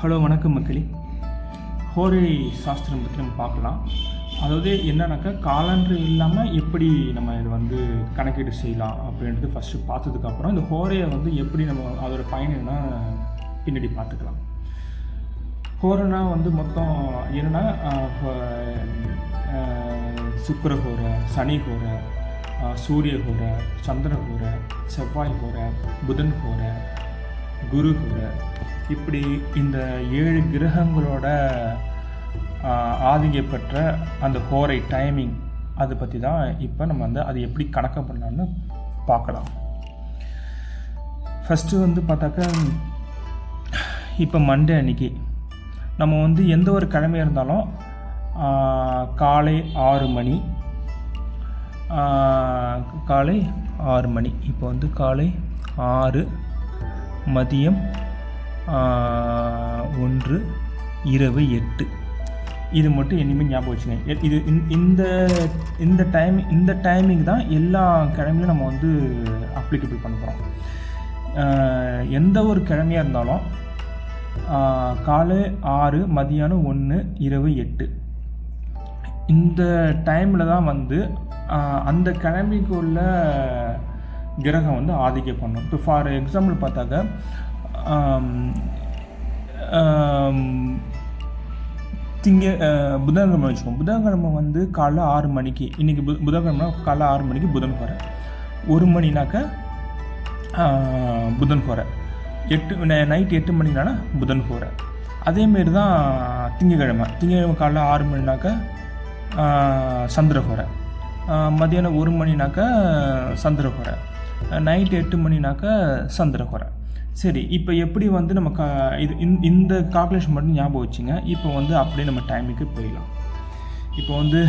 Hello வணக்கம் மக்களே. ஹோரை சாஸ்திரம் பற்றி நம்ம பார்க்கலாம். அதாவது என்னன்னாக்கா காலண்டர் இல்லாமல் எப்படி நம்ம இது வந்து கணக்கீடு செய்யலாம் அப்படின்றது ஃபஸ்ட்டு பார்த்ததுக்கப்புறம் இந்த ஹோரையை வந்து எப்படி நம்ம அதோட பயன் என்ன பின்னாடி பார்த்துக்கலாம். ஹோரனா வந்து மொத்தம் என்னென்னா சுக்கர ஹோரை சனி ஹோரை சூரிய ஹோரை சந்திர ஹோரை செவ்வாய் ஹோரை புதன் ஹோரை குரு கூட. இப்படி இந்த ஏழு கிரகங்களோட ஆதிக்கம் பெற்ற அந்த ஹோரை டைமிங் அதை பற்றி தான் இப்போ நம்ம வந்து அது எப்படி கணக்கு பண்ணலாம்னு பார்க்கலாம். ஃபஸ்ட்டு வந்து பார்த்தாக்கா இப்போ மண்டே அன்னைக்கு நம்ம வந்து எந்த ஒரு கிழமையாக இருந்தாலும் காலை ஆறு மணி காலை ஆறு மணி. இப்போ வந்து காலை ஆறு மதியம் ஒன்று இரவு எட்டு. இது மட்டும் இனிமேல் ஞாபகம் வச்சுங்க. எ- இது இந்த- இந்த இந்த டைம் இந்த டைமிங் தான் எல்லா கிழமையும் நம்ம வந்து அப்ளிகபிள் பண்ண போகிறோம் எந்த ஒரு கிழமையாக இருந்தாலும் காலை ஆறு மதியானம் ஒன்று இரவு எட்டு. இந்த டைமில் தான் வந்து அந்த கிழமைக்குள்ள கிரகம் வந்து ஆதிக்கம் பண்ணும். இப்போ ஃபார் எக்ஸாம்பிள் பார்த்தாக்க திங்க புதன்கிழமை வச்சுக்கோம் புதன்கிழமை வந்து காலைல ஆறு மணிக்கு இன்றைக்கி புத புதன்கிழமை காலைல ஆறு மணிக்கு புதன் போகிற ஒரு மணினாக்க புதன் போகிற எட்டு நைட் எட்டு மணினால புதன் போகிற அதேமாரி தான் திங்கக்கிழமை. திங்கக்கிழமை காலைல ஆறு மணினாக்க ஆஹ், சந்திரஹோரை மதியானம் ஒரு மணினாக்க சந்திரஹோரை நைட் எட்டு மணினாக்க சந்திரகுறை சரி இப்போ எப்படி வந்து நம்ம க இது இந்த- இந்த கால்குலேஷன் மட்டும் ஞாபகம் வச்சுங்க. இப்போ வந்து அப்படியே நம்ம டைமுக்கு போயிடலாம். இப்போ வந்து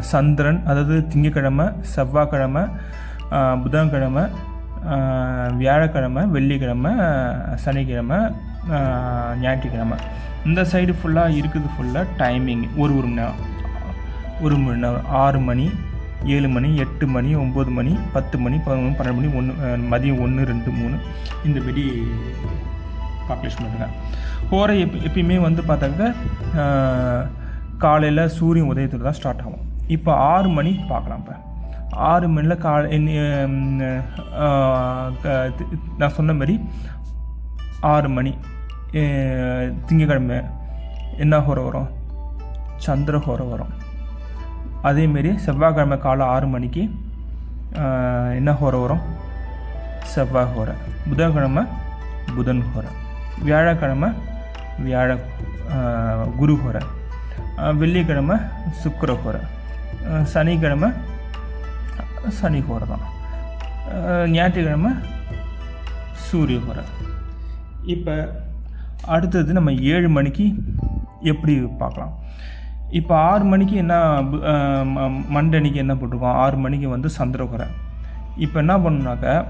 சந்திரன் அதாவது திங்கக்கிழமை செவ்வாய்க்கிழமை புதன்கிழமை வியாழக்கிழமை வெள்ளிக்கிழமை சனிக்கிழமை ஞாயிற்றுக்கிழமை. இந்த சைடு ஃபுல்லாக இருக்குது ஃபுல்லாக டைமிங் ஒரு ஒரு மணி நேரம். ஒரு மணி நேரம் ஆறு மணி ஏழு மணி எட்டு மணி ஒம்பது மணி பத்து மணி பதினொன்று பன்னெண்டு மணி ஒன்று மதியம் ஒன்று ரெண்டு மூணு. இந்த மாரி கால்குலேஷன் பண்ணுங்க ஹோரை எப் எப்பயுமே வந்து பார்த்தாக்க காலையில் சூரியன் உதயத்தில் தான் ஸ்டார்ட் ஆகும். இப்போ ஆறு மணி பார்க்கலாம் இப்போ. ஆறு மணியில் காலை என்ன- க- நான் சொன்ன மாதிரி ஆறு மணி திங்கக்கிழமை என்ன ஹோரை வரும்? சந்திர ஹோரை வரும். அதேமாரி செவ்வாய்க்கிழமை காலை ஆறு மணிக்கு என்ன ஹோரை வரும்? செவ்வாய் ஹோரை. புதன்கிழமை புதன் ஹோரை. வியாழக்கிழமை வியாழ குரு ஹோரை. வெள்ளிக்கிழமை சுக்கர ஹோரை. சனிக்கிழமை சனி ஹோரை தான். ஞாயிற்றுக்கிழமை சூரிய ஹோரை. இப்போ அடுத்தது நம்ம ஏழு மணிக்கு எப்படி பார்க்கலாம்? இப்போ ஆறு மணிக்கு என்ன ம- மண்டே அன்னைக்கு என்ன போட்டிருக்கோம்? ஆறு மணிக்கு வந்து சந்திரகுறை இப்போ என்ன பண்ணணுனாக்க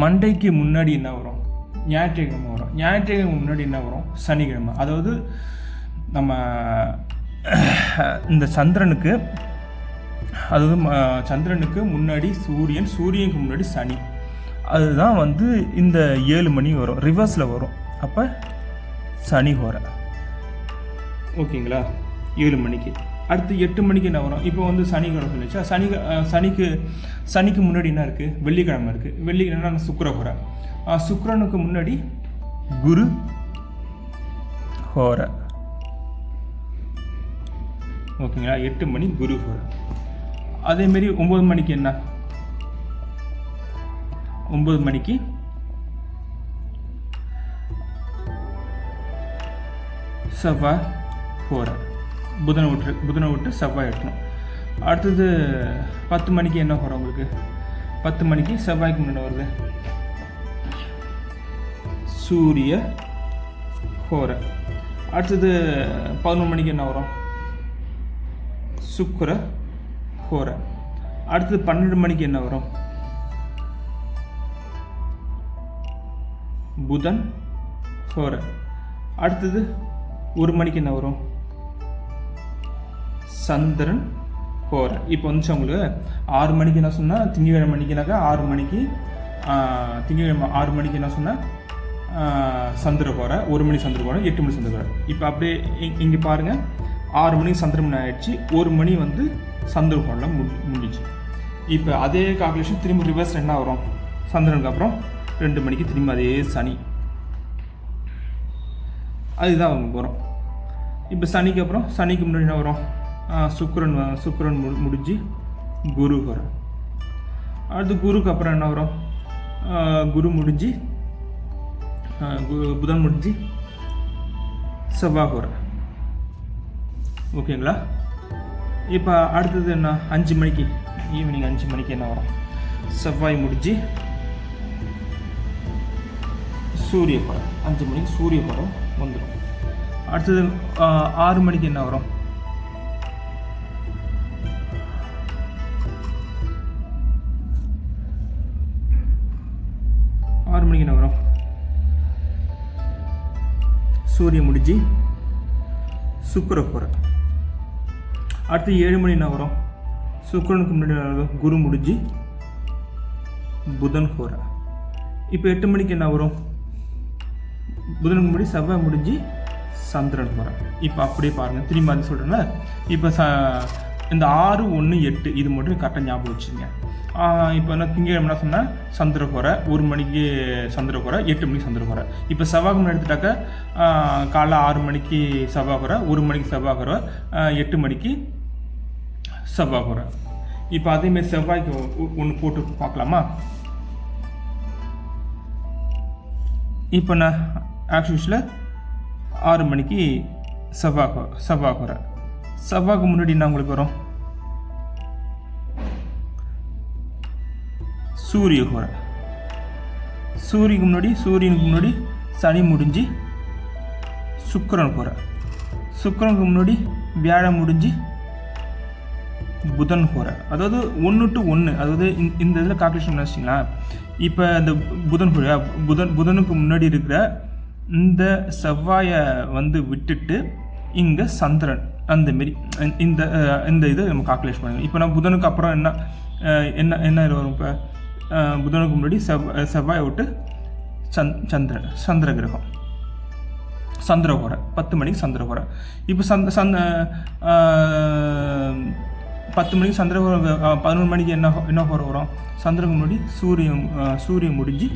மண்டைக்கு முன்னாடி என்ன வரும்? ஞாயிற்றுக்கிழமை வரும். ஞாயிற்றுக்கிழமை முன்னாடி என்ன வரும்? சனிக்கிழமை. அதாவது நம்ம இந்த சந்திரனுக்கு அதாவது ம- சந்திரனுக்கு முன்னாடி சூரியன் சூரியனுக்கு முன்னாடி சனி. அதுதான் வந்து இந்த ஏழு மணி வரும். ரிவர்ஸில் வரும். அப்போ சனி ஹோரை ஓகேங்களா? ஏழு மணிக்கு. அடுத்து எட்டு மணிக்கு என்ன வரும்? இப்போ வந்து சனிக்கிழமை சொல்லிச்சா சனி சனிக்கு சனிக்கு முன்னாடி என்ன இருக்குது வெள்ளிக்கிழமை இருக்குது வெள்ளிக்கிழமை சுக்கரஹோரை சுக்கரனுக்கு முன்னாடி குரு ஹோரை. ஓகேங்களா? எட்டு மணி குரு ஹோரை. அதேமாரி ஒம்பது மணிக்கு என்ன? ஒம்பது மணிக்கு செவ்வாய் ஹோரை. புதனை விட்டு புதனை விட்டு செவ்வாய் எடுக்கணும். அடுத்தது பத்து மணிக்கு என்ன வரும் உங்களுக்கு? பத்து மணிக்கு செவ்வாய்க்கு முன்னாடி வருது. சூரிய ஹோர அடுத்தது பதினொன்று மணிக்கு என்ன வரும்? சுக்கர ஹோர அடுத்தது பன்னெண்டு மணிக்கு என்ன வரும்? புதன் ஹோர அடுத்தது ஒரு மணிக்கு என்ன வரும்? சந்திரன் கோரன் இப்போ வந்துச்சு உங்களுக்கு ஆறு மணிக்கு என்ன சொன்னால் திங்கக்கிழமை மணிக்குனாக்கா ஆறு மணிக்கு திங்கக்கிழமை ஆறு மணிக்கு என்ன சொன்னேன் சந்திரகோரை ஒரு மணி சந்திரகோரை எட்டு மணி சந்திரகோரை இப்போ அப்படியே இங்கே பாருங்கள் ஆறு மணிக்கு சந்திரமணி ஆயிடுச்சு. ஒரு மணி வந்து சந்திரகோரில் முடி முடிஞ்சிச்சு. இப்போ அதே கால்குலேஷன் திரும்ப ரிவர்ஸ் என்ன வரும்? சந்திரனுக்கு அப்புறம் ரெண்டு மணிக்கு திரும்ப அதே சனி. அதுதான் அவங்க வரும். இப்போ சனிக்கு அப்புறம் சனிக்கு முன்னாடி என்ன வரும்? சுக்ரன் சுக்ரன் மு முடிஞ்சு குரு வரும் அடுத்து குருக்கு அப்புறம் என்ன வரும்? குரு முடிஞ்சு கு- புதன் முடிஞ்சு செவ்வாய் வரும் ஓகேங்களா? இப்போ அடுத்தது என்ன? அஞ்சு மணிக்கு ஈவினிங் அஞ்சு மணிக்கு என்ன வரும்? செவ்வாய் முடிஞ்சு சூரிய படம் அஞ்சு மணிக்கு சூரிய படம் வந்துடும் அடுத்தது ஆறு மணிக்கு என்ன வரும்? சூரிய முடிஞ்சு சுக்கர போகிற அடுத்து ஏழு மணி என்ன வரும்? சுக்கரனுக்கு முன்னாடி குரு முடிஞ்சு புதன் கோர இப்போ எட்டு மணிக்கு என்ன வரும்? புதனுக்கு முன்னாடி செவ்வாய் முடிஞ்சு சந்திரன் போகிறேன் இப்போ அப்படியே பாருங்கள் திரும்பி அது சொல்கிறேன்னா இப்போ ச இந்த ஆறு ஒன்று எட்டு இது மட்டும் கரெக்டாக ஞாபகம் வச்சுங்க இப்போ என்ன திங்கக்கிழமை என்ன சொன்னேன்? சந்திரகோரை ஒரு மணிக்கு சந்திரகோரை எட்டு மணிக்கு சந்திரகோரை இப்போ செவ்வாய்க்கிழமை எடுத்துட்டாக்க காலைல ஆறு மணிக்கு செவ்வாய்கோரை ஒரு மணிக்கு செவ்வாய்கோரை எட்டு மணிக்கு செவ்வாய்கோரை இப்போ அதேமாரி செவ்வாய்க்கு ஒன்று போட்டு பார்க்கலாமா? இப்போ நான் ஆக்சுவலில் ஆறு மணிக்கு செவ்வாய் கொ- செவ்வாய் செவ்வாய்க்கு முன்னாடி என்ன உங்களுக்கு வரும்? சூரிய குறை சூரியனுக்கு முன்னாடி சூரியனுக்கு முன்னாடி சனி முடிஞ்சு சுக்கரன் குறை சுக்கரனுக்கு முன்னாடி வியாழன் முடிஞ்சு புதன் ஹோரை அதாவது ஒன்று டு ஒன்று அதாவது இந்த- இந்த இதில் கால்குலேஷன் வச்சிங்களா இப்போ இந்த புதன் ஹோரை புதன் புதனுக்கு முன்னாடி இருக்கிற இந்த செவ்வாயை வந்து விட்டுட்டு இங்கே சந்திரன். அந்த மாரி இந்த இந்த இது நம்ம கால்குலேஷன் பண்ணுவோம் இப்போ நான் புதனுக்கு அப்புறம் என்ன என்ன என்ன இது வரும் இப்போ? புதனுக்கு முன்னாடி செவ் செவ்வாயை விட்டு சந் சந்திர சந்திர கிரகம். சந்திரகோரை பத்து மணிக்கு சந்திரகோரை இப்போ சந்த சந்த பத்து மணிக்கு சந்திரகோரை பதினொன்று மணிக்கு என்ன என்ன கோரை வரும்? சந்திரக்கு முன்னாடி சூரியன் சூரியன் முடிஞ்சு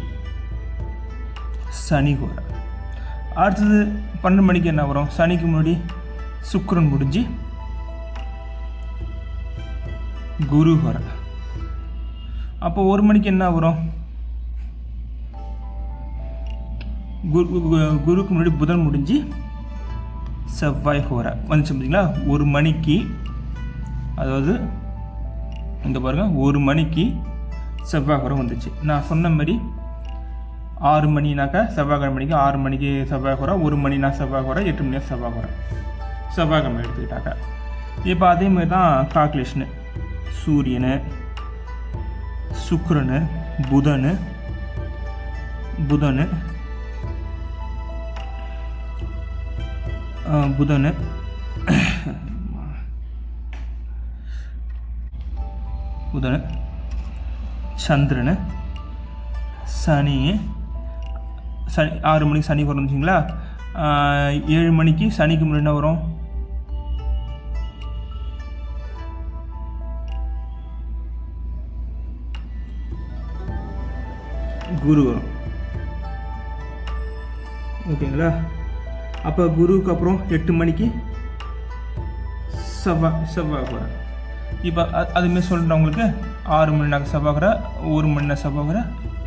சனி கோரை. அடுத்தது பன்னெண்டு மணிக்கு என்ன வரும்? சனிக்கு முன்னாடி சுக்ரன் முடிஞ்சு குரு ஹோரை அப்போ ஒரு மணிக்கு என்ன வரும்? குரு கு- குருக்கு முன்னாடி புதன் முடிஞ்சு செவ்வாய் ஹோர வந்துச்சு பார்த்தீங்களா ஒரு மணிக்கு அதாவது இந்த பாருங்க ஒரு மணிக்கு செவ்வாய் ஹோரம் வந்துச்சு. நான் சொன்ன மாதிரி ஆறு மணினாக்கா செவ்வாய்க்கிழமை மணிக்கு ஆறு மணிக்கு செவ்வாய் ஹோரை ஒரு மணினா செவ்வாய் ஹோரை எட்டு மணினா செவ்வாய் ஹோரை செவ்வாய்க்கிழமை எடுத்துக்கிட்டாக்கா இப்போ அதே மாதிரி தான் கால்குலேஷனு சூரியனு சுக்கரனு புதனு புதனு புதனு. புதனு சந்திரனு சனி சனி ஆறு மணிக்கு சனி வரும் வச்சிங்களா ஏழு மணிக்கு சனிக்கு முன்னாடி என்ன வரும்? குரு. வரும் ஓகேங்களா? அப்போ குருவுக்கு அப்புறம் எட்டு மணிக்கு செவ்வாய் செவ்வாய் குறை இப்போ அதுமாரி சொல்கிறேன் உங்களுக்கு? ஆறு மணினா செவ்வாய் குறை ஒரு மணினா செவ்வாய் குறை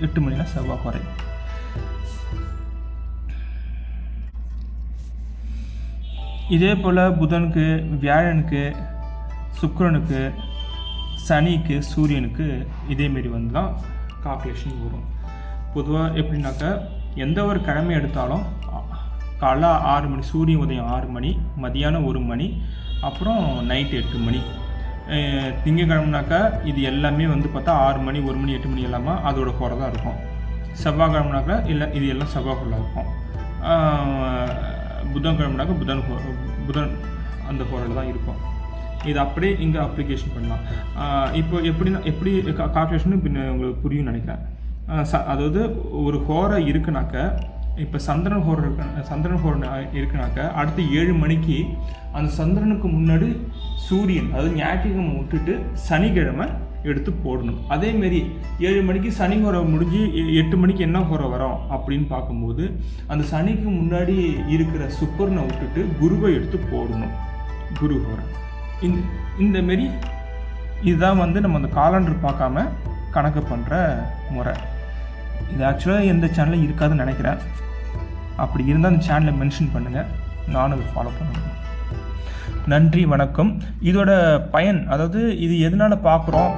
எட்டு மணினா செவ்வாய் குறை இதே போல் புதனுக்கு வியாழனுக்கு சுக்கரனுக்கு சனிக்கு சூரியனுக்கு இதேமாரி வந்து தான் கால்குலேஷன் வரும். பொதுவாக எப்படின்னாக்கா எந்த ஒரு கிழமை எடுத்தாலும் காலை காலைல ஆறு மணி சூரிய உதயம் ஆறு மணி மதியானம் ஒரு மணி அப்புறம் நைட்டு எட்டு மணி. அஹ் திங்கக்கிழமைனாக்கா இது எல்லாமே வந்து பார்த்தா ஆறு மணி ஒரு மணி எட்டு மணி எல்லாமே அதோட குறை தான் இருக்கும். செவ்வாய்க்கிழமைனாக்கா இல்லை இது எல்லாம் செவ்வாய்க்குள்ள இருக்கும். ஆஹ் புதன்கிழமைனாக்கா புதன் புதன் அந்த குரல் தான் இருக்கும். இது அப்படியே இங்கே அப்ளிகேஷன் பண்ணலாம். இப்போ எப்படி எப்படி கால்குலேஷன் பின்ன உங்களுக்கு புரியும் நினைக்கிறேன். ச அதாவது ஒரு ஹோரை இருக்குனாக்க இப்போ சந்திரன் ஹோர் இருக்கு சந்திரன் ஹோர் இருக்குனாக்க அடுத்து ஏழு மணிக்கு அந்த சந்திரனுக்கு முன்னாடி சூரியன் அதாவது ஞாயிற்றுக்கிழமை விட்டுட்டு சனிக்கிழமை எடுத்து போடணும். அதேமாரி ஏழு மணிக்கு சனி ஹோரை முடிஞ்சு எ- எட்டு மணிக்கு என்ன ஹோரை வரோம் அப்படின்னு பார்க்கும்போது அந்த சனிக்கு முன்னாடி இருக்கிற சுக்கரனை விட்டுட்டு குருவை எடுத்து போடணும். குரு ஹோரை. இந்த இந்த மாரி இதுதான் வந்து நம்ம அந்த காலண்டர் பார்க்காம கணக்கு பண்ணுற முறை. இது ஆக்சுவலாக எந்த சேனலும் இருக்காதுன்னு நினைக்கிறேன். அப்படி இருந்தால் அந்த சேனலை மென்ஷன் பண்ணுங்கள் நானும் அதை ஃபாலோ பண்ணுவேன். நன்றி வணக்கம். இதோட பயன் அதாவது இது எதனால் பார்க்குறோம்?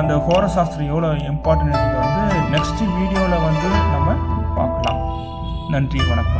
அந்த ஹோர சாஸ்திரம் எவ்வளோ இம்பார்ட்டன்ட் வந்து நெக்ஸ்ட் வீடியோவில் வந்து நம்ம பார்க்கலாம். நன்றி வணக்கம்.